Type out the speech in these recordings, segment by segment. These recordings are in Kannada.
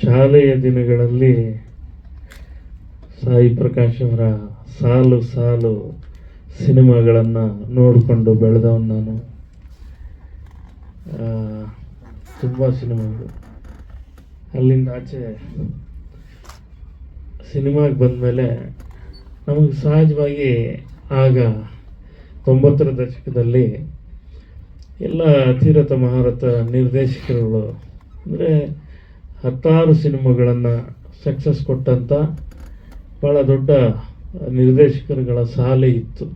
ಶಾಲೆಯ ದಿನಗಳಲ್ಲಿ ಸಾಯಿ ಪ್ರಕಾಶ್ ಅವರ ಸಾಲು ಸಾಲು ಸಿನಿಮಾಗಳನ್ನು ನೋಡಿಕೊಂಡು ಬೆಳೆದವನು ನಾನು. ತುಂಬ ಸಿನಿಮಾಗಳು. ಅಲ್ಲಿಂದ ಆಚೆ ಸಿನಿಮಾಗೆ ಬಂದಮೇಲೆ ನಮಗೆ ಸಹಜವಾಗಿ ಆಗ ತೊಂಬತ್ತರ ದಶಕದಲ್ಲಿ ಎಲ್ಲ ಅತಿರಥ ಮಹಾರಥ ನಿರ್ದೇಶಕರುಗಳು, ಅಂದರೆ ಹತ್ತಾರು ಸಿನಿಮಾಗಳನ್ನು ಸಕ್ಸಸ್ ಕೊಟ್ಟಂಥ ಭಾಳ ದೊಡ್ಡ ನಿರ್ದೇಶಕರುಗಳ ಸಾಲೆ ಇತ್ತು.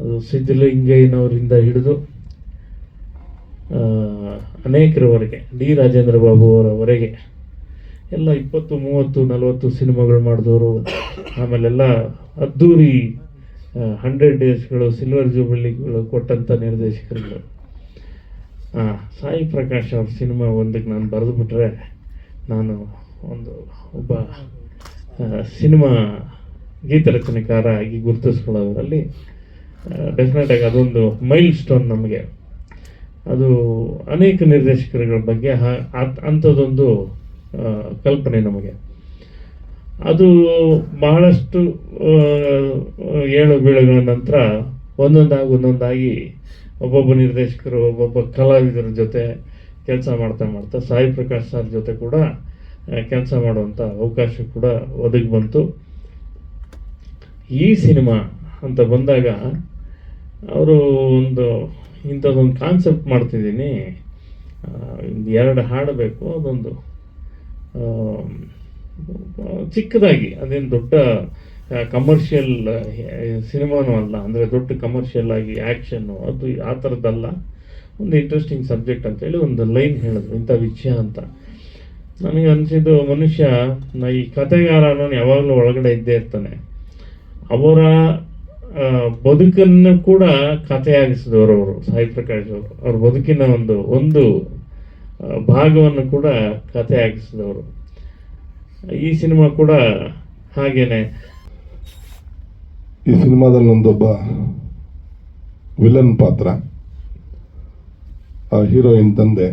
ಅದು ಸಿದ್ಧಲಿಂಗಯ್ಯನವರಿಂದ ಹಿಡಿದು ಅನೇಕರವರೆಗೆ, ಡಿ ರಾಜೇಂದ್ರ ಬಾಬು ಅವರವರೆಗೆ ಎಲ್ಲ ಇಪ್ಪತ್ತು, ಮೂವತ್ತು, ನಲವತ್ತು ಸಿನಿಮಾಗಳು ಮಾಡಿದವರು. ಆಮೇಲೆಲ್ಲ ಅದ್ಧೂರಿ ಹಂಡ್ರೆಡ್ ಡೇಸ್ಗಳು ಸಿಲ್ವರ್ ಜೂಬಿಲಿಗಳು ಕೊಟ್ಟಂಥ ನಿರ್ದೇಶಕರುಗಳು. ಸಾಯಿ ಪ್ರಕಾಶ್ ಅವ್ರ ಸಿನಿಮಾ ಒಂದಕ್ಕೆ ನಾನು ಬರೆದು ಬಿಟ್ರೆ ನಾನು ಒಂದು ಒಬ್ಬ ಸಿನಿಮಾ ಸಿನಿಮಾ ಗೀತರಚನೆಕಾರ ಆಗಿ ಗುರುತಿಸ್ಕೊಳ್ಳೋದ್ರಲ್ಲಿ ಡೆಫಿನೆಟಾಗಿ ಅದೊಂದು ಮೈಲ್ ಸ್ಟೋನ್ ನಮಗೆ. ಅದು ಅನೇಕ ನಿರ್ದೇಶಕರುಗಳ ಬಗ್ಗೆ ಅಂಥದ್ದೊಂದು ಕಲ್ಪನೆ ನಮಗೆ. ಅದು ಬಹಳಷ್ಟು ಏಳು ಬೀಳುಗಳ ನಂತರ ಒಂದೊಂದಾಗಿ ಒಂದೊಂದಾಗಿ ಒಬ್ಬೊಬ್ಬ ನಿರ್ದೇಶಕರು, ಒಬ್ಬೊಬ್ಬ ಕಲಾವಿದರ ಜೊತೆ ಕೆಲಸ ಮಾಡ್ತಾ ಮಾಡ್ತಾ ಸಾಯಿ ಪ್ರಕಾಶ್ ಸರ್ ಜೊತೆ ಕೂಡ ಕೆಲಸ ಮಾಡುವಂಥ ಅವಕಾಶ ಕೂಡ ಒದಗಿ ಬಂತು. ಈ ಸಿನಿಮಾ ಅಂತ ಬಂದಾಗ ಅವರು ಒಂದು ಇಂಥದ್ದೊಂದು ಕಾನ್ಸೆಪ್ಟ್ ಮಾಡ್ತಿದ್ದೀನಿ. ಎರಡು ಹಾಡಬೇಕು ಅದೊಂದು ಚಿಕ್ಕದಾಗಿ, ಅದೇನು ದೊಡ್ಡ ಕಮರ್ಷಿಯಲ್ ಸಿನಿಮಾನೂ ಅಲ್ಲ, ಅಂದರೆ ದೊಡ್ಡ ಕಮರ್ಷಿಯಲ್ ಆಗಿ ಆ್ಯಕ್ಷನ್ನು ಅದು ಆ ಥರದ್ದಲ್ಲ ಒಂದು ಇಂಟ್ರೆಸ್ಟಿಂಗ್ ಸಬ್ಜೆಕ್ಟ್ ಅಂತೇಳಿ ಒಂದು ಲೈನ್ ಹೇಳಿದ್ರು, ಇಂಥ ವಿಷಯ ಅಂತ. ನನಗೆ ಅನಿಸಿದ್ದು ಮನುಷ್ಯ ಈ ಕಥೆಗಾರ ಅನ್ನೋನು ಯಾವಾಗಲೂ ಒಳಗಡೆ ಇದ್ದೇ ಇರ್ತಾನೆ. ಅವರ ಬದುಕನ್ನು ಕೂಡ ಕಥೆಯಾಗಿಸಿದವರು ಅವರು, ಸಾಯಿ ಪ್ರಕಾಶ್ ಅವರು. ಅವ್ರ ಬದುಕಿನ ಒಂದು ಒಂದು ಭಾಗವನ್ನು ಕೂಡ ಕಥೆಯಾಗಿಸಿದವರು. ಈ ಸಿನಿಮಾ ಕೂಡ ಹಾಗೇನೆ. ಈ ಸಿನಿಮಾದಲ್ಲಿ ನಂದೊಬ್ಬ ವಿಲನ್ ಪಾತ್ರ. ಆ ಹೀರೋಯಿನ್ ತಂದೆ.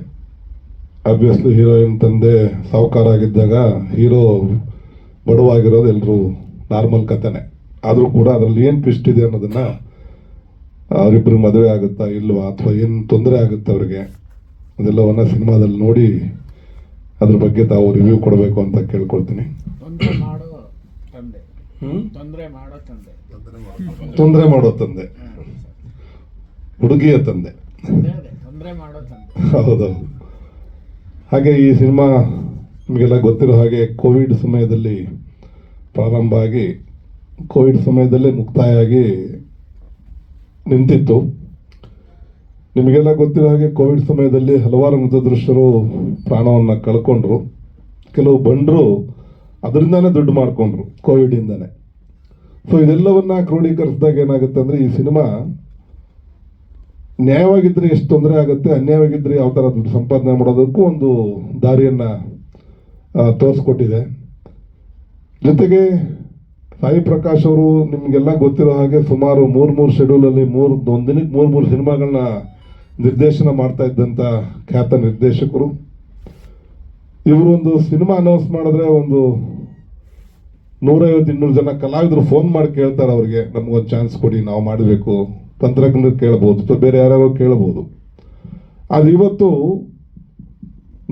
ಆಬ್ವಿಯಸ್ಲಿ ಹೀರೋಯಿನ್ ತಂದೆ ಸಾಹುಕಾರ ಆಗಿದ್ದಾಗ ಹೀರೋ ಬಡವಾಗಿರೋದು ಎಲ್ಲರೂ ನಾರ್ಮಲ್ ಕಥೆನೆ. ಆದರೂ ಕೂಡ ಅದರಲ್ಲಿ ಏನು ಟ್ವಿಸ್ಟ್ ಇದೆ ಅನ್ನೋದನ್ನು ಅವರಿಬ್ಬರು ಮದುವೆ ಆಗುತ್ತಾ ಇಲ್ವಾ ಅಥವಾ ಏನು ತೊಂದರೆ ಆಗುತ್ತೆ ಅವ್ರಿಗೆ ಅದೆಲ್ಲವನ್ನ ಸಿನಿಮಾದಲ್ಲಿ ನೋಡಿ ಅದ್ರ ಬಗ್ಗೆ ತಾವು ರಿವ್ಯೂ ಕೊಡಬೇಕು ಅಂತ ಕೇಳ್ಕೊಳ್ತೀನಿ. ತೊಂದರೆ ಮಾಡೋ ತಂದೆ. ತೊಂದರೆ ಮಾಡೋ ತಂದೆ. ತೊಂದರೆ ತಂದೆ. ಹುಡುಗಿಯ ತಂದೆ. ಹೌದೌದು. ಹಾಗೆ ಈ ಸಿನಿಮಾ ನಿಮಗೆಲ್ಲ ಗೊತ್ತಿರೋ ಹಾಗೆ ಕೋವಿಡ್ ಸಮಯದಲ್ಲಿ ಪ್ರಾರಂಭ ಆಗಿ ಕೋವಿಡ್ ಸಮಯದಲ್ಲೇ ಮುಕ್ತಾಯ ಆಗಿ ನಿಂತಿತ್ತು. ನಿಮಗೆಲ್ಲ ಗೊತ್ತಿರೋ ಹಾಗೆ ಕೋವಿಡ್ ಸಮಯದಲ್ಲಿ ಹಲವಾರು ಮೃತದೃಶ್ಯರು ಪ್ರಾಣವನ್ನು ಕಳ್ಕೊಂಡ್ರು. ಕೆಲವು ಬಂಡರು ಅದರಿಂದಾನೇ ದುಡ್ಡು ಮಾಡಿಕೊಂಡ್ರು ಕೋವಿಡಿಂದನೇ ಸೊ ಇದೆಲ್ಲವನ್ನ ಕ್ರೋಢೀಕರಿಸಿದಾಗ ಏನಾಗುತ್ತೆ ಅಂದರೆ, ಈ ಸಿನಿಮಾ ನ್ಯಾಯವಾಗಿದ್ದರೆ ಎಷ್ಟು ತೊಂದರೆ ಆಗುತ್ತೆ ಅನ್ಯಾಯವಾಗಿದ್ದರೆ ಯಾವ ಥರ ದುಡ್ಡು ಸಂಪಾದನೆ ಮಾಡೋದಕ್ಕೂ ಒಂದು ದಾರಿಯನ್ನು ತೋರಿಸ್ಕೊಟ್ಟಿದೆ. ಜೊತೆಗೆ ಸಾಯಿ ಪ್ರಕಾಶ್ ಅವರು ನಿಮಗೆಲ್ಲ ಗೊತ್ತಿರೋ ಹಾಗೆ ಸುಮಾರು ಮೂರು ಮೂರು ಶೆಡ್ಯೂಲಲ್ಲಿ ಮೂರು, ಒಂದು ದಿನಕ್ಕೆ ಮೂರು ಮೂರು ಸಿನಿಮಾಗಳನ್ನ ನಿರ್ದೇಶನ ಮಾಡ್ತಾ ಇದ್ದಂಥ ಖ್ಯಾತ ನಿರ್ದೇಶಕರು. ಇವರು ಒಂದು ಸಿನಿಮಾ ಅನೌನ್ಸ್ ಮಾಡಿದ್ರೆ ಒಂದು ನೂರೈವತ್ತು ಇನ್ನೂರು ಜನ ಕಲಾವಿದರು ಫೋನ್ ಮಾಡಿ ಕೇಳ್ತಾರೆ ಅವ್ರಿಗೆ, ನಮಗೊಂದು ಚಾನ್ಸ್ ಕೊಡಿ, ನಾವು ಮಾಡಬೇಕು. ತಂತ್ರಜ್ಞರು ಕೇಳ್ಬೋದು, ಅಥವಾ ಬೇರೆ ಯಾರ್ಯಾರೋ ಕೇಳ್ಬೋದು. ಆದ್ರೆ ಇವತ್ತು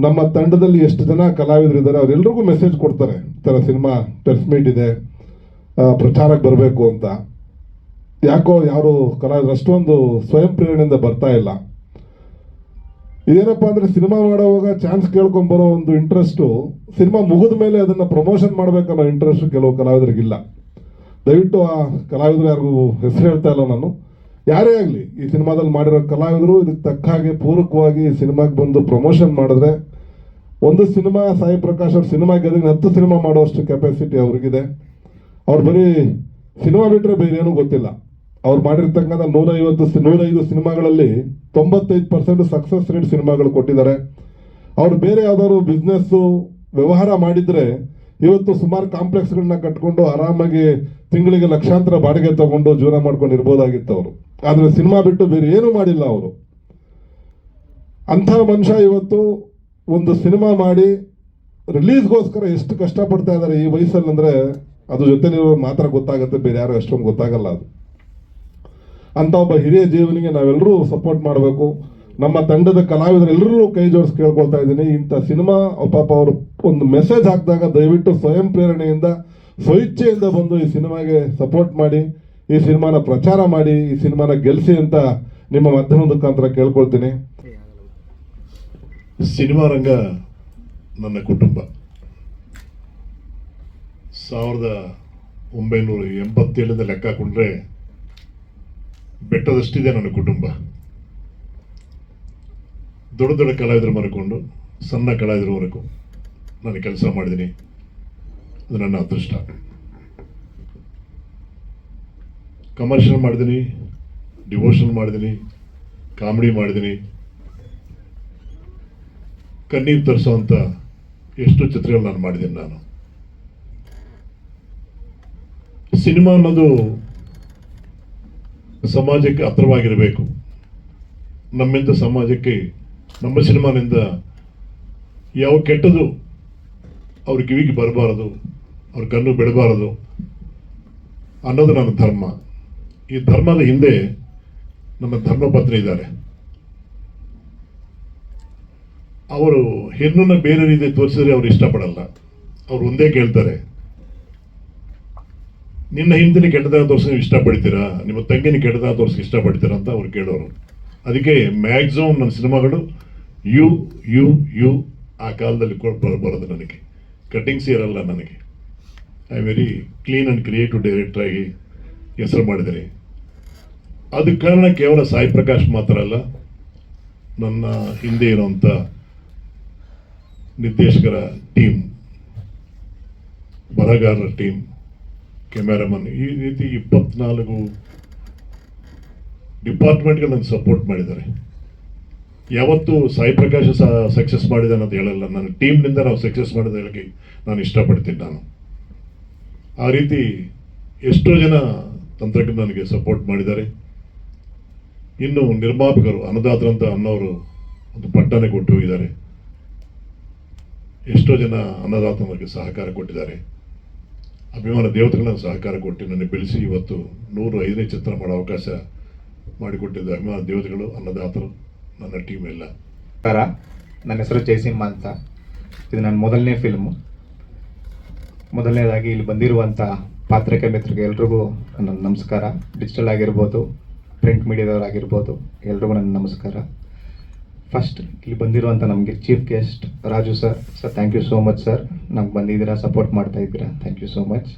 ನಮ್ಮ ತಂಡದಲ್ಲಿ ಎಷ್ಟು ಜನ ಕಲಾವಿದರು ಇದ್ದಾರೆ ಅವರೆಲ್ಲರಿಗೂ ಮೆಸೇಜ್ ಕೊಡ್ತಾರೆ, ಈ ಥರ ಸಿನಿಮಾ ಪ್ರೆಸ್ ಮೀಟ್ ಇದೆ ಪ್ರಚಾರಕ್ಕೆ ಬರಬೇಕು ಅಂತ. ಯಾಕೋ ಯಾರು ಕಲಾವಿದರು ಅಷ್ಟೊಂದು ಸ್ವಯಂ ಪ್ರೇರಣೆಯಿಂದ ಬರ್ತಾ ಇಲ್ಲ. ಇದೇನಪ್ಪ ಅಂದ್ರೆ ಸಿನಿಮಾ ಮಾಡುವಾಗ ಚಾನ್ಸ್ ಕೇಳ್ಕೊಂಬರೋ ಒಂದು ಇಂಟ್ರೆಸ್ಟು ಸಿನಿಮಾ ಮುಗಿದ ಮೇಲೆ ಅದನ್ನ ಪ್ರಮೋಷನ್ ಮಾಡ್ಬೇಕನ್ನೋ ಇಂಟ್ರೆಸ್ಟ್ ಕೆಲವು ಕಲಾವಿದರಿಗಿಲ್ಲ. ದಯವಿಟ್ಟು ಆ ಕಲಾವಿದರು ಯಾರಿಗೂ ಹೆಸರು ಹೇಳ್ತಾ ಇಲ್ಲ ನಾನು. ಯಾರೇ ಆಗಲಿ, ಈ ಸಿನಿಮಾದಲ್ಲಿ ಮಾಡಿರೋ ಕಲಾವಿದರು ಇದಕ್ಕೆ ತಕ್ಕ ಹಾಗೆ ಪೂರಕವಾಗಿ ಸಿನಿಮಾಗೆ ಬಂದು ಪ್ರಮೋಷನ್ ಮಾಡಿದ್ರೆ ಒಂದು ಸಿನಿಮಾ, ಸಾಯಿ ಪ್ರಕಾಶ್ ಅವ್ರ ಸಿನಿಮಾ ಗೆದ್ರೆ ಹತ್ತು ಸಿನಿಮಾ ಮಾಡುವಷ್ಟು ಕೆಪಾಸಿಟಿ ಅವ್ರಿಗಿದೆ. ಅವ್ರು ಬರೀ ಸಿನಿಮಾ ಬಿಟ್ಟರೆ ಬೇರೆ ಏನೂ ಗೊತ್ತಿಲ್ಲ. ಅವ್ರು ಮಾಡಿರ್ತಕ್ಕಂಥ ನೂರೈವತ್ತು ನೂರೈದು ಸಿನಿಮಾಗಳಲ್ಲಿ ತೊಂಬತ್ತೈದು ಪರ್ಸೆಂಟ್ ಸಕ್ಸಸ್ ರೇಟ್ ಸಿನಿಮಾಗಳು ಕೊಟ್ಟಿದ್ದಾರೆ. ಅವ್ರು ಬೇರೆ ಯಾವ್ದಾದ್ರು ಬಿಸ್ನೆಸ್ಸು ವ್ಯವಹಾರ ಮಾಡಿದ್ರೆ ಇವತ್ತು ಸುಮಾರು ಕಾಂಪ್ಲೆಕ್ಸ್ಗಳನ್ನ ಕಟ್ಕೊಂಡು ಆರಾಮಾಗಿ ತಿಂಗಳಿಗೆ ಲಕ್ಷಾಂತರ ಬಾಡಿಗೆ ತಗೊಂಡು ಜೀವನ ಮಾಡ್ಕೊಂಡು ಇರ್ಬೋದಾಗಿತ್ತು ಅವರು. ಆದರೆ ಸಿನಿಮಾ ಬಿಟ್ಟು ಬೇರೆ ಏನೂ ಮಾಡಿಲ್ಲ ಅವರು. ಅಂಥ ಮನುಷ್ಯ ಇವತ್ತು ಒಂದು ಸಿನಿಮಾ ಮಾಡಿ ರಿಲೀಸ್ಗೋಸ್ಕರ ಎಷ್ಟು ಕಷ್ಟಪಡ್ತಾ ಇದ್ದಾರೆ ಈ ವಯಸ್ಸಲ್ಲಿ ಅಂದರೆ ಅದು ಜೊತೆಲಿರೋ ಮಾತ್ರ ಗೊತ್ತಾಗುತ್ತೆ, ಬೇರೆ ಯಾರು ಅಷ್ಟೊಂದು ಗೊತ್ತಾಗಲ್ಲ ಅದು. ಅಂತ ಒಬ್ಬ ಹಿರಿಯ ಜೀವನಿಗೆ ನಾವೆಲ್ಲರೂ ಸಪೋರ್ಟ್ ಮಾಡಬೇಕು. ನಮ್ಮ ತಂಡದ ಕಲಾವಿದರೆಲ್ಲರೂ ಕೈ ಜೋಡಿಸಿ ಕೇಳ್ಕೊಳ್ತಾ ಇದ್ದೀನಿ. ಇಂಥ ಸಿನಿಮಾ ಪಾಪ ಅವರು ಒಂದು ಮೆಸೇಜ್ ಹಾಕಿದಾಗ ದಯವಿಟ್ಟು ಸ್ವಯಂ ಪ್ರೇರಣೆಯಿಂದ, ಸ್ವಇಚ್ಛೆಯಿಂದ ಬಂದು ಈ ಸಿನಿಮಾಗೆ ಸಪೋರ್ಟ್ ಮಾಡಿ, ಈ ಸಿನಿಮಾನ ಪ್ರಚಾರ ಮಾಡಿ, ಈ ಸಿನಿಮಾನ ಗೆಲ್ಲಿಸಿ ಅಂತ ನಿಮ್ಮ ಮಾಧ್ಯಮದ ಮುಖಾಂತರ ಕೇಳ್ಕೊಳ್ತೀನಿ. ಸಿನಿಮಾ ರಂಗ ನನ್ನ ಕುಟುಂಬ. ಸಾವಿರದ ಒಂಬೈನೂರ ಎಂಬತ್ತೇಳಿಂದ ಲೆಕ್ಕ ಹಾಕೊಂಡ್ರೆ ಬೆಟ್ಟದಷ್ಟಿದೆ ನನ್ನ ಕುಟುಂಬ. ದೊಡ್ಡ ದೊಡ್ಡ ಕಲಾವಿದರು ಮರ್ಕೊಂಡು, ಸಣ್ಣ ಕಲಾವಿದರವರೆಗೂ ನಾನು ಕೆಲಸ ಮಾಡಿದ್ದೀನಿ. ಅದು ನನ್ನ ಅದೃಷ್ಟ. ಕಮರ್ಷಿಯಲ್ ಮಾಡಿದ್ದೀನಿ ಡಿವೋಷನ್ ಮಾಡಿದ್ದೀನಿ ಕಾಮಿಡಿ ಮಾಡಿದ್ದೀನಿ. ಕಣ್ಣೀರು ತರಿಸುವಂಥ ಎಷ್ಟು ಚಿತ್ರಗಳು ನಾನು ಮಾಡಿದ್ದೀನಿ ನಾನು. ಸಿನಿಮಾ ಅನ್ನೋದು ಸಮಾಜಕ್ಕೆ ಹತ್ರವಾಗಿರಬೇಕು. ನಮ್ಮಿಂದ ಸಮಾಜಕ್ಕೆ, ನಮ್ಮ ಸಿನಿಮಾನಿಂದ ಯಾವ ಕೆಟ್ಟದು ಅವ್ರ ಕಿವಿಗೆ ಬರಬಾರದು, ಅವ್ರ ಕಣ್ಣು ಬಿಡಬಾರದು ಅನ್ನೋದು ನನ್ನ ಧರ್ಮ. ಈ ಧರ್ಮದ ಹಿಂದೆ ನಮ್ಮ ಧರ್ಮಪತ್ನಿ ಇದ್ದಾರೆ. ಅವರು ಹೆಣ್ಣನ್ನು ಬೇರೆ ರೀತಿ ತೋರಿಸಿದ್ರೆ ಅವ್ರು ಇಷ್ಟಪಡಲ್ಲ. ಅವ್ರು ಒಂದೇ ಕೇಳ್ತಾರೆ ನಿನ್ನ ಹಿಂದಿನ ಕೆಟ್ಟದಾಗ ತೋರಿಸಿ ಇಷ್ಟಪಡ್ತೀರಾ? ನಿಮ್ಮ ತಂಗಿನ ಕೆಟ್ಟದಾಗ ತೋರಿಸಿ ಇಷ್ಟಪಡ್ತೀರಾ ಅಂತ ಅವ್ರು ಕೇಳೋರು. ಅದಕ್ಕೆ ಮ್ಯಾಕ್ಸಿಮಮ್ ನನ್ನ ಸಿನಿಮಾಗಳು ಯು ಯು ಯು ಆ ಕಾಲದಲ್ಲಿ ಬರೋದು ನನಗೆ. ಕಟ್ಟಿಂಗ್ಸ್ ಇರಲ್ಲ ನನಗೆ. I very clean and creative director ಆಗಿ ಹೆಸರು ಮಾಡಿದ್ರಿ ಅದಕ್ಕೆ ಕಾರಣ ಕೇವಲ ಸಾಯಿ ಪ್ರಕಾಶ್ ಮಾತ್ರ ಅಲ್ಲ, ನನ್ನ ಹಿಂದೆ ಇರುವಂಥ ನಿರ್ದೇಶಕರ ಟೀಮ್ ಬರಹಗಾರರ ಟೀಮ್ ಕ್ಯಾಮೆರಾಮನ್ ಈ ರೀತಿ ಇಪ್ಪತ್ನಾಲ್ಕು ಡಿಪಾರ್ಟ್ಮೆಂಟ್ಗಳು ನನಗೆ ಸಪೋರ್ಟ್ ಮಾಡಿದ್ದಾರೆ. ಯಾವತ್ತು ಸಾಯಿ ಪ್ರಕಾಶ ಸಕ್ಸಸ್ ಮಾಡಿದೆ ಅನ್ನೋದು ಹೇಳಲ್ಲ. ನನ್ನ ಟೀಮ್ನಿಂದ ನಾವು ಸಕ್ಸಸ್ ಮಾಡೋದು ಹೇಳಕ್ಕೆ ನಾನು ಇಷ್ಟಪಡ್ತೀನಿ ನಾನು. ಆ ರೀತಿ ಎಷ್ಟೋ ಜನ ತಂತ್ರಜ್ಞ ನನಗೆ ಸಪೋರ್ಟ್ ಮಾಡಿದ್ದಾರೆ. ಇನ್ನು ನಿರ್ಮಾಪಕರು ಅನ್ನದಾತರಂತ ಅನ್ನೋರು ಒಂದು ಪಟ್ಟನೆ ಕೊಟ್ಟು ಹೋಗಿದ್ದಾರೆ. ಎಷ್ಟೋ ಜನ ಅನ್ನದಾತನಿಗೆ ಸಹಕಾರ ಕೊಟ್ಟಿದ್ದಾರೆ. ಅಭಿಮಾನ ದೇವತೆಗಳನ್ನು ಸಹಕಾರ ಕೊಟ್ಟು ನನಗೆ ಬೆಳೆಸಿ ಇವತ್ತು ನೂರು ಐದನೇ ಚಿತ್ರ ಮಾಡೋ ಅವಕಾಶ ಮಾಡಿಕೊಟ್ಟಿದ್ದ ಅಭಿಮಾನ ದೇವತೆಗಳು, ಅನ್ನದಾತರು, ನನ್ನ ಟೀಮ್ ಎಲ್ಲ. ನನ್ನ ಹೆಸರು ಜಯಸಿಂಹ ಅಂತ. ಇದು ನನ್ನ ಮೊದಲನೇ ಫಿಲ್ಮು ಮೊದಲನೇದಾಗಿ ಇಲ್ಲಿ ಬಂದಿರುವಂಥ ಪಾತ್ರಿಕೆ ಮಿತ್ರರಿಗೆ ಎಲ್ರಿಗೂ ನನ್ನ ನಮಸ್ಕಾರ. ಡಿಜಿಟಲ್ ಆಗಿರ್ಬೋದು ಪ್ರಿಂಟ್ ಮೀಡಿಯಾದವರಾಗಿರ್ಬೋದು ಎಲ್ರಿಗೂ ನನ್ನ ನಮಸ್ಕಾರ. ಫಸ್ಟ್ ಇಲ್ಲಿ ಬಂದಿರುವಂಥ ನಮಗೆ chief guest Raju sir sir thank you so much sir ನಮ್ಗೆ ಬಂದಿದ್ದೀರಾ ಸಪೋರ್ಟ್ ಮಾಡ್ತಾ ಇದ್ದೀರಾ? ಥ್ಯಾಂಕ್ ಯು ಸೋ ಮಚ್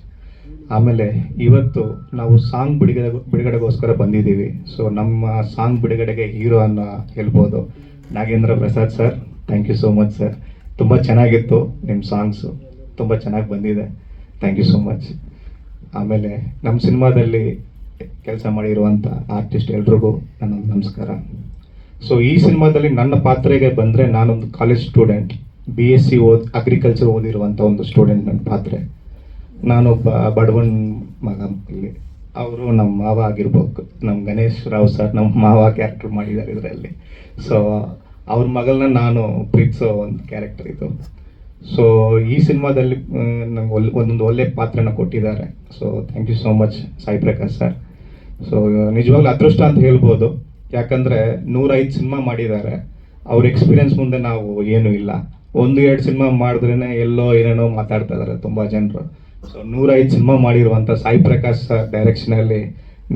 ಆಮೇಲೆ ಇವತ್ತು ನಾವು ಸಾಂಗ್ ಬಿಡುಗಡೆ, ಬಿಡುಗಡೆಗೋಸ್ಕರ ಬಂದಿದ್ದೀವಿ. ಸೊ ನಮ್ಮ ಸಾಂಗ್ ಬಿಡುಗಡೆಗೆ ಹೀರೋ ಅನ್ನ ಹೇಳ್ಬೋದು Nagendra Prasad sir thank you so much sir ತುಂಬ ಚೆನ್ನಾಗಿತ್ತು ನಿಮ್ಮ ಸಾಂಗ್ಸು ತುಂಬ ಚೆನ್ನಾಗಿ ಬಂದಿದೆ. ಥ್ಯಾಂಕ್ ಯು ಸೋ ಮಚ್ ಆಮೇಲೆ ನಮ್ಮ ಸಿನಿಮಾದಲ್ಲಿ ಕೆಲಸ ಮಾಡಿರುವಂಥ ಆರ್ಟಿಸ್ಟ್ ಎಲ್ರಿಗೂ ನನ್ನ ನಮಸ್ಕಾರ. ಸೊ ಈ ಸಿನಿಮಾದಲ್ಲಿ ನನ್ನ ಪಾತ್ರೆಗೆ ಬಂದರೆ ನಾನೊಂದು college student B S C ಓದ್ ಅಗ್ರಿಕಲ್ಚರ್ ಓದಿರುವಂಥ ಒಂದು ಸ್ಟೂಡೆಂಟ್ ನನ್ನ ಪಾತ್ರೆ. ನಾನೊಬ್ಬ ಬಡವನ್ ಮಗ ಇಲ್ಲಿ ಅವರು ನಮ್ಮ ಮಾವ ಆಗಿರ್ಬೇಕು. ನಮ್ಮ ಗಣೇಶ್ ರಾವ್ ಸರ್ ನಮ್ಮ ಮಾವ ಕ್ಯಾರೆಕ್ಟರ್ ಮಾಡಿದ್ದಾರೆ ಇದರಲ್ಲಿ. ಸೊ ಅವ್ರ ಮಗಳನ್ನ ನಾನು ಪ್ರೀತಿಸೋ ಒಂದು ಕ್ಯಾರೆಕ್ಟರ್ ಇದು. ಸೊ ಈ ಸಿನಿಮಾದಲ್ಲಿ ನಂಗೆ ಒಳ್ಳೆ ಒಂದೊಂದು ಒಳ್ಳೆ ಪಾತ್ರನ ಕೊಟ್ಟಿದ್ದಾರೆ. So thank you so much Sai Prakash sir. So ನಿಜವಾಗ್ಲೂ ಅದೃಷ್ಟ ಅಂತ ಹೇಳ್ಬೋದು. ಯಾಕಂದರೆ ನೂರೈದು ಸಿನಿಮಾ ಮಾಡಿದ್ದಾರೆ. ಅವ್ರ ಎಕ್ಸ್ಪೀರಿಯನ್ಸ್ ಮುಂದೆ ನಾವು ಏನೂ ಇಲ್ಲ. ಒಂದು ಎರಡು ಸಿನಿಮಾ ಮಾಡಿದ್ರೇ ಎಲ್ಲೋ ಏನೇನೋ ಮಾತಾಡ್ತಾ ಇದ್ದಾರೆ ತುಂಬ ಜನರು. ಸೊ ನೂರೈದು ಸಿನಿಮಾ ಮಾಡಿರುವಂಥ ಸಾಯಿ ಪ್ರಕಾಶ್ ಸರ್ ಡೈರೆಕ್ಷನಲ್ಲಿ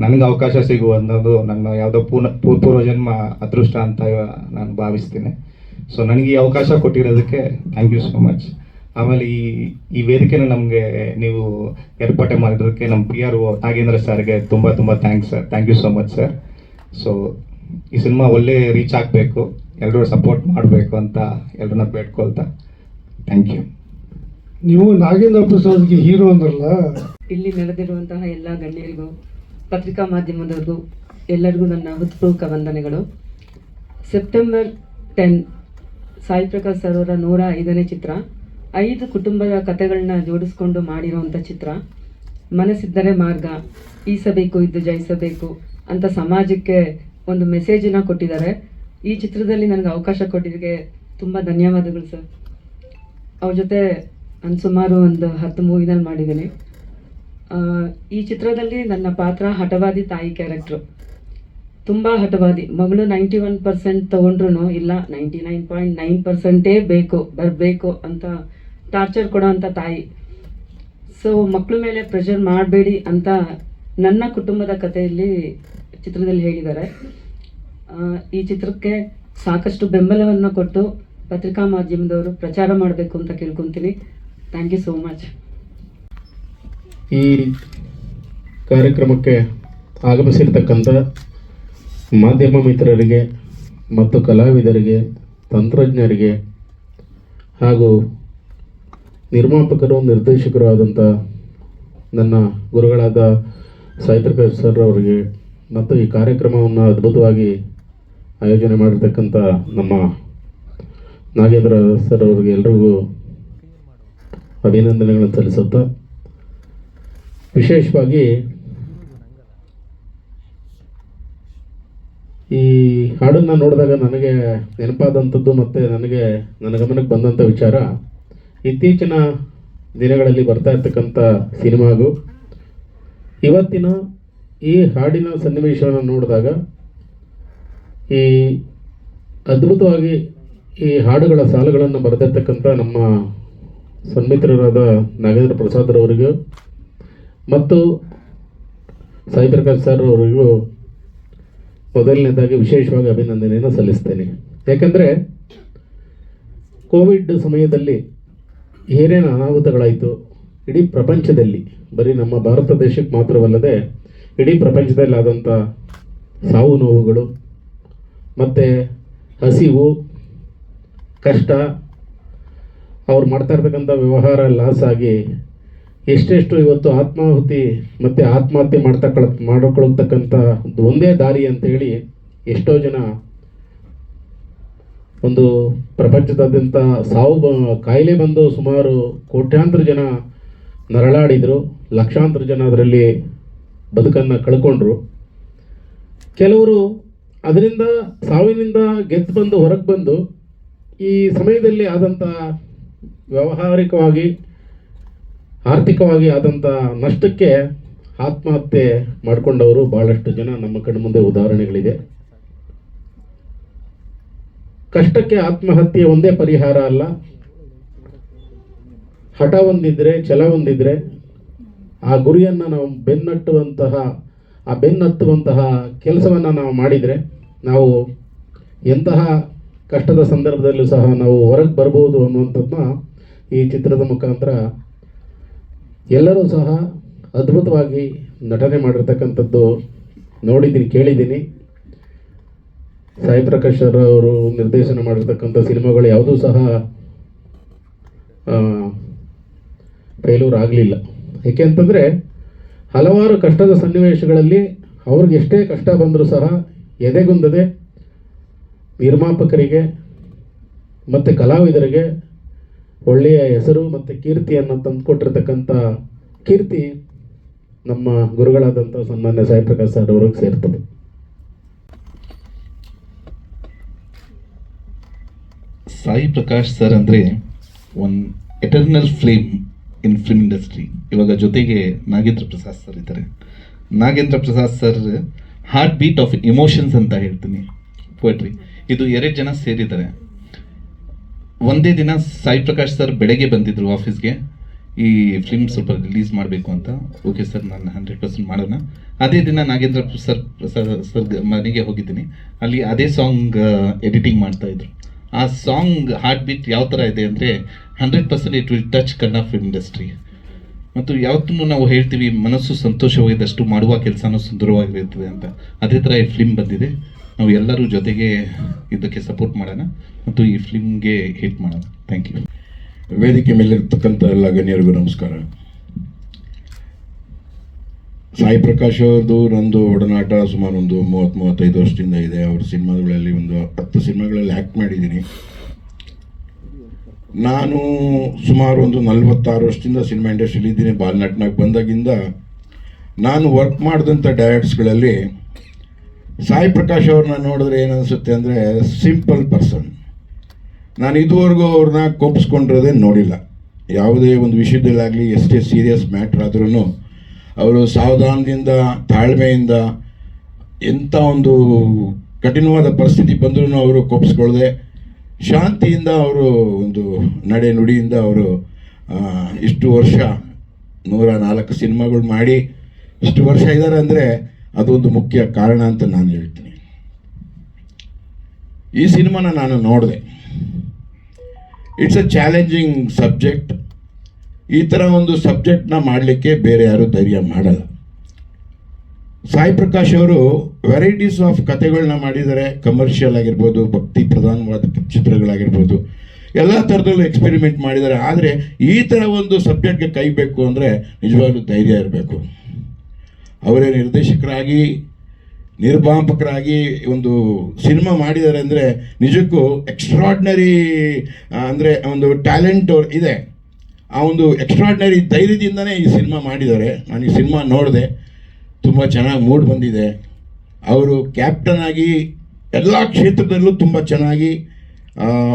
ನನಗೆ ಅವಕಾಶ ಸಿಗುವ ಅನ್ನೋದು ನನ್ನ ಯಾವುದೋ ಪೂರ್ಣ ಪೂರ್ ಪೂರ್ವಜನ್ಮ ಅದೃಷ್ಟ ಅಂತ ನಾನು ಭಾವಿಸ್ತೀನಿ. ಸೊ ನನಗೆ ಈ ಅವಕಾಶ ಕೊಟ್ಟಿರೋದಕ್ಕೆ ಥ್ಯಾಂಕ್ ಯು ಸೋ ಮಚ್ ಆಮೇಲೆ ಈ ಈ ವೇದಿಕೆನ ನಮಗೆ ನೀವು ಏರ್ಪಾಟೆ ಮಾಡಿರೋದಕ್ಕೆ ನಮ್ಮ ಪಿ ಆರ್ ಒ ನಾಗೇಂದ್ರ ಸರ್ಗೆ ತುಂಬ ತುಂಬ thanks sir thank you so much sir so ಈ ಸಿನಿಮಾ ಒಳ್ಳೆ ರೀಚ್ ಆಗಬೇಕು ಎಲ್ಲರೂ ಸಪೋರ್ಟ್ ಮಾಡಬೇಕು ಅಂತ ಎಲ್ಲರನ್ನ ಬೇಡ್ಕೊಳ್ತಾ ಥ್ಯಾಂಕ್ ಯು ನೀವು ನಾಗೇಂದ್ರ ಪ್ರಸಾದ್ಗೆ ಹೀರೋ ಅಂದ್ರಲ್ಲ? ಇಲ್ಲಿ ನಡೆದಿರುವಂತಹ ಎಲ್ಲ ಗಣ್ಯರಿಗೂ ಪತ್ರಿಕಾ ಮಾಧ್ಯಮದವರಿಗೂ ಎಲ್ಲರಿಗೂ ನನ್ನ ಹೃತ್ಪೂರ್ವಕ ವಂದನೆಗಳು. September ten Sai Prakash sir ಅವರ ನೂರ ಐದನೇ ಚಿತ್ರ ಐದು ಕುಟುಂಬದ ಕಥೆಗಳನ್ನ ಜೋಡಿಸ್ಕೊಂಡು ಮಾಡಿರುವಂಥ ಚಿತ್ರ. ಮನಸ್ಸಿದ್ದರೆ ಮಾರ್ಗ ಈಸಬೇಕು ಇದ್ದು ಜಯಿಸಬೇಕು ಅಂತ ಸಮಾಜಕ್ಕೆ ಒಂದು ಮೆಸೇಜನ್ನ ಕೊಟ್ಟಿದ್ದಾರೆ. ಈ ಚಿತ್ರದಲ್ಲಿ ನನಗೆ ಅವಕಾಶ ಕೊಟ್ಟಿದ್ದಕ್ಕೆ ತುಂಬ ಧನ್ಯವಾದಗಳು ಸರ್ ಅವ್ರ ಜೊತೆ ನಾನು ಸುಮಾರು ಒಂದು ಹತ್ತು ಮೂವಿನಲ್ಲಿ ಮಾಡಿದ್ದೀನಿ. ಈ ಚಿತ್ರದಲ್ಲಿ ನನ್ನ ಪಾತ್ರ ಹಠವಾದಿ ತಾಯಿ ಕ್ಯಾರೆಕ್ಟ್ರು ತುಂಬ ಹಠವಾದಿ. ಮಗಳು ನೈಂಟಿ ಒನ್ ಪರ್ಸೆಂಟ್ ತೊಗೊಂಡ್ರು ಇಲ್ಲ ನೈಂಟಿ ನೈನ್ ಪಾಯಿಂಟ್ ನೈನ್ ಪರ್ಸೆಂಟೇ ಬೇಕು, ಬರಬೇಕು ಅಂತ ಟಾರ್ಚರ್ ಕೊಡೋ ಅಂಥ ತಾಯಿ. ಸೊ ಮಕ್ಕಳ ಮೇಲೆ ಪ್ರೆಷರ್ ಮಾಡಬೇಡಿ ಅಂತ ನನ್ನ ಕುಟುಂಬದ ಕಥೆಯಲ್ಲಿ ಚಿತ್ರದಲ್ಲಿ ಹೇಳಿದ್ದಾರೆ. ಈ ಚಿತ್ರಕ್ಕೆ ಸಾಕಷ್ಟು ಬೆಂಬಲವನ್ನು ಕೊಟ್ಟು ಪತ್ರಿಕಾ ಮಾಧ್ಯಮದವರು ಪ್ರಚಾರ ಮಾಡಬೇಕು ಅಂತ ಕೇಳ್ಕೊತೀನಿ. ಥ್ಯಾಂಕ್ ಯು ಸೋ ಮಚ್ ಈ ಕಾರ್ಯಕ್ರಮಕ್ಕೆ ಆಗಮಿಸಿರ್ತಕ್ಕಂಥ ಮಾಧ್ಯಮ ಮಿತ್ರರಿಗೆ ಮತ್ತು ಕಲಾವಿದರಿಗೆ, ತಂತ್ರಜ್ಞರಿಗೆ ಹಾಗೂ ನಿರ್ಮಾಪಕರು, ನಿರ್ದೇಶಕರು ಆದಂಥ ನನ್ನ ಗುರುಗಳಾದ ಸಾಹಿತ್ಯಕರ್ ಸರ್ ಅವರಿಗೆ ಮತ್ತು ಈ ಕಾರ್ಯಕ್ರಮವನ್ನು ಅದ್ಭುತವಾಗಿ ಆಯೋಜನೆ ಮಾಡಿರ್ತಕ್ಕಂಥ ನಮ್ಮ ನಾಗೇಂದ್ರ ಸರ್ ಅವರಿಗೆ ಎಲ್ರಿಗೂ ಅಭಿನಂದನೆಗಳನ್ನು ಸಲ್ಲಿಸುತ್ತಾ ವಿಶೇಷವಾಗಿ ಈ ಹಾಡನ್ನು ನೋಡಿದಾಗ ನನಗೆ ನೆನಪಾದಂಥದ್ದು ಮತ್ತು ನನಗೆ ನನ್ನ ಗಮನಕ್ಕೆ ಬಂದಂಥ ವಿಚಾರ. ಇತ್ತೀಚಿನ ದಿನಗಳಲ್ಲಿ ಬರ್ತಾ ಇರ್ತಕ್ಕಂಥ ಸಿನಿಮಾಗೂ ಇವತ್ತಿನ ಈ ಹಾಡಿನ ಸನ್ನಿವೇಶವನ್ನು ನೋಡಿದಾಗ ಈ ಅದ್ಭುತವಾಗಿ ಈ ಹಾಡುಗಳ ಸಾಲುಗಳನ್ನು ಬರೆದಿರ್ತಕ್ಕಂಥ ನಮ್ಮ ಸನ್ಮಿತ್ರರಾದ ನಾಗೇಂದ್ರ ಪ್ರಸಾದ್ರವರಿಗೂ ಮತ್ತು ಸಾಯಿ ಪ್ರಕಾಶ್ ಸರ್ ಅವರಿಗೂ ಮೊದಲನೇದಾಗಿ ವಿಶೇಷವಾಗಿ ಅಭಿನಂದನೆಯನ್ನು ಸಲ್ಲಿಸ್ತೇನೆ. ಯಾಕಂದರೆ ಕೋವಿಡ್ ಸಮಯದಲ್ಲಿ ಏನೇನು ಅನಾಹುತಗಳಾಯಿತು ಇಡೀ ಪ್ರಪಂಚದಲ್ಲಿ, ಬರೀ ನಮ್ಮ ಭಾರತ ದೇಶಕ್ಕೆ ಮಾತ್ರವಲ್ಲದೆ ಇಡೀ ಪ್ರಪಂಚದಲ್ಲಿ ಆದಂಥ ಸಾವು ನೋವುಗಳು ಮತ್ತು ಹಸಿವು, ಕಷ್ಟ, ಅವ್ರು ಮಾಡ್ತಾ ಇರ್ತಕ್ಕಂಥ ವ್ಯವಹಾರ ಲಾಸ್ ಆಗಿ ಎಷ್ಟೆಷ್ಟು ಇವತ್ತು ಆತ್ಮಾಹುತಿ ಮತ್ತು ಆತ್ಮಹತ್ಯೆ ಮಾಡ್ತಾ ಕಳ, ಮಾಡಿಕೊಳ್ತಕ್ಕಂಥ ಒಂದು ದಾರಿ ಅಂತೇಳಿ ಎಷ್ಟೋ ಜನ ಒಂದು ಪ್ರಪಂಚದಾದ್ಯಂತ ಸಾವು ಬ- ಕಾಯಿಲೆ ಬಂದು ಸುಮಾರು ಕೋಟ್ಯಾಂತರ ಜನ ನರಳಾಡಿದರು, ಲಕ್ಷಾಂತರ ಜನ ಅದರಲ್ಲಿ ಬದುಕನ್ನು ಕಳ್ಕೊಂಡ್ರು. ಕೆಲವರು ಅದರಿಂದ ಸಾವಿನಿಂದ ಗೆದ್ದು ಬಂದು ಹೊರಗೆ ಬಂದು ಈ ಸಮಯದಲ್ಲಿ ಆದಂಥ ವ್ಯಾವಹಾರಿಕವಾಗಿ, ಆರ್ಥಿಕವಾಗಿ ಆದಂಥ ನಷ್ಟಕ್ಕೆ ಆತ್ಮಹತ್ಯೆ ಮಾಡಿಕೊಂಡವರು ಭಾಳಷ್ಟು ಜನ. ನಮ್ಮ ಕಣ್ಣು ಮುಂದೆ ಉದಾಹರಣೆಗಳಿದೆ. ಕಷ್ಟಕ್ಕೆ ಆತ್ಮಹತ್ಯೆ ಒಂದೇ ಪರಿಹಾರ ಅಲ್ಲ. ಹಠ ಒಂದಿದ್ರೆ ಛಲ ಒಂದಿದ್ರೆ ಆ ಗುರಿಯನ್ನು ನಾವು ಬೆನ್ನಟ್ಟುವಂತಹ ಆ ಬೆನ್ನತ್ತುವಂತಹ ಕೆಲಸವನ್ನು ನಾವು ಮಾಡಿದರೆ ನಾವು ಎಂತಹ ಕಷ್ಟದ ಸಂದರ್ಭದಲ್ಲೂ ಸಹ ನಾವು ಹೊರಗೆ ಬರ್ಬೋದು ಅನ್ನುವಂಥದ್ದನ್ನ ಈ ಚಿತ್ರದ ಮುಖಾಂತರ ಎಲ್ಲರೂ ಸಹ ಅದ್ಭುತವಾಗಿ ನಟನೆ ಮಾಡಿರ್ತಕ್ಕಂಥದ್ದು ನೋಡಿದ್ದೀನಿ, ಕೇಳಿದ್ದೀನಿ. ಸಾಯಿ ಪ್ರಕಾಶ್ ಅವರು ನಿರ್ದೇಶನ ಮಾಡಿರ್ತಕ್ಕಂಥ ಸಿನಿಮಾಗಳು ಯಾವುದೂ ಸಹ ಫೇಲೂರ್ ಆಗಲಿಲ್ಲ. ಏಕೆ ಅಂತಂದರೆ ಹಲವಾರು ಕಷ್ಟದ ಸನ್ನಿವೇಶಗಳಲ್ಲಿ ಅವ್ರಿಗೆ ಎಷ್ಟೇ ಕಷ್ಟ ಬಂದರೂ ಸಹ ಎದೆಗುಂದದೆ ನಿರ್ಮಾಪಕರಿಗೆ ಮತ್ತು ಕಲಾವಿದರಿಗೆ ಒಳ್ಳೆಯ ಹೆಸರು ಮತ್ತು ಕೀರ್ತಿಯನ್ನು ತಂದುಕೊಟ್ಟಿರ್ತಕ್ಕಂಥ ಕೀರ್ತಿ ನಮ್ಮ ಗುರುಗಳಾದಂಥ ಸನ್ಮಾನ್ಯ ಸಾಯಿ ಪ್ರಕಾಶ್ ಸರ್ ಅವ್ರಿಗೆ ಸೇರ್ತದೆ. ಸಾಯಿ ಪ್ರಕಾಶ್ ಸರ್ ಅಂದರೆ one eternal flame in film industry ಇವಾಗ ಜೊತೆಗೆ ನಾಗೇಂದ್ರ ಪ್ರಸಾದ್ ಸರ್ ಇದ್ದಾರೆ. Nagendra Prasad sir heart beat of emotions ಅಂತ ಹೇಳ್ತೀನಿ ಪೋಯಟ್ರಿ ಇದು ಎರಡು ಜನ ಸೇರಿದ್ದಾರೆ. ಒಂದೇ ದಿನ ಸಾಯಿ ಪ್ರಕಾಶ್ ಸರ್ ಬೆಳಗ್ಗೆ ಬಂದಿದ್ರು ಆಫೀಸ್ಗೆ ಈ ಫಿಲ್ಮ್ ಸ್ವಲ್ಪ ರಿಲೀಸ್ ಮಾಡಬೇಕು ಅಂತ. ಓಕೆ ಸರ್ ನಾನು ಹಂಡ್ರೆಡ್ ಪರ್ಸೆಂಟ್ ಮಾಡೋಣ. ಅದೇ ದಿನ ನಾಗೇಂದ್ರ ಸರ್ ಸರ್ ಸರ್ ಮನೆಗೆ ಹೋಗಿದ್ದೀನಿ. ಅಲ್ಲಿ ಅದೇ ಸಾಂಗ್ ಎಡಿಟಿಂಗ್ ಮಾಡ್ತಾಯಿದ್ರು ಆ ಸಾಂಗ್ ಹಾರ್ಟ್ ಬೀಟ್ ಯಾವ ಥರ ಇದೆ ಅಂದರೆ hundred percent it will touch Kannada film industry ಮತ್ತು ಯಾವತ್ತೂ ನಾವು ಹೇಳ್ತೀವಿ, ಮನಸ್ಸು ಸಂತೋಷವಾಗಿದ್ದಷ್ಟು ಮಾಡುವ ಕೆಲಸನೂ ಸುಂದರವಾಗಿರುತ್ತದೆ ಅಂತ. ಅದೇ ಥರ ಈ ಫಿಲ್ಮ್ ಬಂದಿದೆ. ನಾವು ಎಲ್ಲರೂ ಜೊತೆಗೆ ಇದಕ್ಕೆ ಸಪೋರ್ಟ್ ಮಾಡೋಣ ಮತ್ತು ಈ ಫಿಲ್ಮ್ಗೆ ಹಿಟ್ ಮಾಡೋಣ. ಥ್ಯಾಂಕ್ ಯು ವೇದಿಕೆ ಮೇಲಿರ್ತಕ್ಕಂಥ ಎಲ್ಲ ಗಣ್ಯರಿಗೂ ನಮಸ್ಕಾರ. ಸಾಯಿ ಪ್ರಕಾಶ್ ಅವ್ರದ್ದು ನಂದು ಒಡನಾಟ ಸುಮಾರು ಒಂದು ಮೂವತ್ತು ಮೂವತ್ತೈದು ವರ್ಷದಿಂದ ಇದೆ. ಅವ್ರ ಸಿನಿಮಾಗಳಲ್ಲಿ ಒಂದು ಹತ್ತು ಸಿನಿಮಾಗಳಲ್ಲಿ ಆ್ಯಕ್ಟ್ ಮಾಡಿದ್ದೀನಿ. ನಾನು ಸುಮಾರು ಒಂದು ನಲವತ್ತಾರು ವರ್ಷದಿಂದ ಸಿನಿಮಾ ಇಂಡಸ್ಟ್ರಿಯಲ್ಲಿ ಇದ್ದೀನಿ ಬಾಲ್ನಟ್ನಾಗ ಬಂದಾಗಿಂದ. ನಾನು ವರ್ಕ್ ಮಾಡಿದಂಥ ಡೈರೆಕ್ಟ್ಸ್ಗಳಲ್ಲಿ ಸಾಯಿ ಪ್ರಕಾಶ್ ಅವ್ರನ್ನ ನೋಡಿದ್ರೆ ಏನನ್ಸುತ್ತೆ ಅಂದರೆ ಸಿಂಪಲ್ ಪರ್ಸನ್ ನಾನು ಇದುವರೆಗೂ ಅವ್ರನ್ನ ಕೋಪಿಸ್ಕೊಂಡಿರೋದೇ ನೋಡಿಲ್ಲ. ಯಾವುದೇ ಒಂದು ವಿಷಯದಲ್ಲಾಗಲಿ ಎಷ್ಟೇ ಸೀರಿಯಸ್ ಮ್ಯಾಟ್ರ್ ಆದ್ರೂ ಅವರು ಸಾವಧಾನದಿಂದ, ತಾಳ್ಮೆಯಿಂದ ಎಂಥ ಒಂದು ಕಠಿಣವಾದ ಪರಿಸ್ಥಿತಿ ಬಂದರೂ ಅವರು ಕೋಪಿಸ್ಕೊಳ್ಳದೆ ಶಾಂತಿಯಿಂದ ಅವರು ಒಂದು ನಡೆ ನುಡಿಯಿಂದ ಅವರು ಇಷ್ಟು ವರ್ಷ ನೂರ ನಾಲ್ಕು ಸಿನಿಮಾಗಳು ಮಾಡಿ ಇಷ್ಟು ವರ್ಷ ಇದ್ದಾರೆ ಅಂದರೆ ಅದೊಂದು ಮುಖ್ಯ ಕಾರಣ ಅಂತ ನಾನು ಹೇಳ್ತೀನಿ. ಈ ಸಿನಿಮಾನ ನಾನು ನೋಡಿದೆ. ಇಟ್ಸ್ ಅ ಚಾಲೆಂಜಿಂಗ್ ಸಬ್ಜೆಕ್ಟ್ ಈ ಥರ ಒಂದು ಸಬ್ಜೆಕ್ಟ್ನ ಮಾಡಲಿಕ್ಕೆ ಬೇರೆ ಯಾರೂ ಧೈರ್ಯ ಮಾಡಲ್ಲ. ಸಾಯಿ ಪ್ರಕಾಶ್ ಅವರು ವೆರೈಟೀಸ್ ಆಫ್ ಕಥೆಗಳನ್ನ ಮಾಡಿದ್ದಾರೆ ಕಮರ್ಷಿಯಲ್ ಆಗಿರ್ಬೋದು, ಭಕ್ತಿ ಪ್ರಧಾನವಾದ ಚಿತ್ರಗಳಾಗಿರ್ಬೋದು, ಎಲ್ಲ ಥರದಲ್ಲೂ ಎಕ್ಸ್ಪೆರಿಮೆಂಟ್ ಮಾಡಿದ್ದಾರೆ ಆದರೆ ಈ ಥರ ಒಂದು ಸಬ್ಜೆಕ್ಟ್ಗೆ ಕೈ ಬೇಕು ಅಂದರೆ ನಿಜವಾಗ್ಲೂ ಧೈರ್ಯ ಇರಬೇಕು. ಅವರೇ ನಿರ್ದೇಶಕರಾಗಿ, ನಿರ್ಮಾಪಕರಾಗಿ ಒಂದು ಸಿನಿಮಾ ಮಾಡಿದ್ದಾರೆ ಅಂದರೆ ನಿಜಕ್ಕೂ ಎಕ್ಸ್ಟ್ರಾಡ್ನರಿ ಅಂದರೆ ಒಂದು ಟ್ಯಾಲೆಂಟ್ ಇದೆ. ಆ ಒಂದು ಎಕ್ಸ್ಟ್ರಾಡ್ನರಿ ಧೈರ್ಯದಿಂದನೇ ಈ ಸಿನಿಮಾ ಮಾಡಿದ್ದಾರೆ. ನಾನು ಈ ಸಿನಿಮಾ ನೋಡಿದೆ, ತುಂಬ ಚೆನ್ನಾಗಿ ಮೂಡ್ ಬಂದಿದೆ. ಅವರು ಕ್ಯಾಪ್ಟನ್ ಆಗಿ ಎಲ್ಲ ಕ್ಷೇತ್ರದಲ್ಲೂ ತುಂಬ ಚೆನ್ನಾಗಿ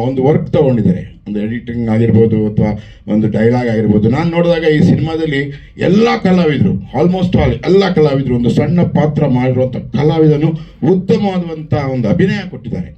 ಒಂದು ವರ್ಕ್ ತಗೊಂಡಿದ್ದಾರೆ. ಒಂದು ಎಡಿಟಿಂಗ್ ಆಗಿರ್ಬೋದು ಅಥವಾ ಒಂದು ಡೈಲಾಗ್ ಆಗಿರ್ಬೋದು. ನಾನು ನೋಡಿದಾಗ ಈ ಸಿನಿಮಾದಲ್ಲಿ ಎಲ್ಲ ಕಲಾವಿದರು ಆಲ್ಮೋಸ್ಟ್ ಆಲ್ ಎಲ್ಲ ಕಲಾವಿದರು, ಒಂದು ಸಣ್ಣ ಪಾತ್ರ ಮಾಡಿರುವಂಥ ಕಲಾವಿದನು ಉತ್ತಮವಾದಂಥ ಒಂದು ಅಭಿನಯ ಕೊಟ್ಟಿದ್ದಾರೆ.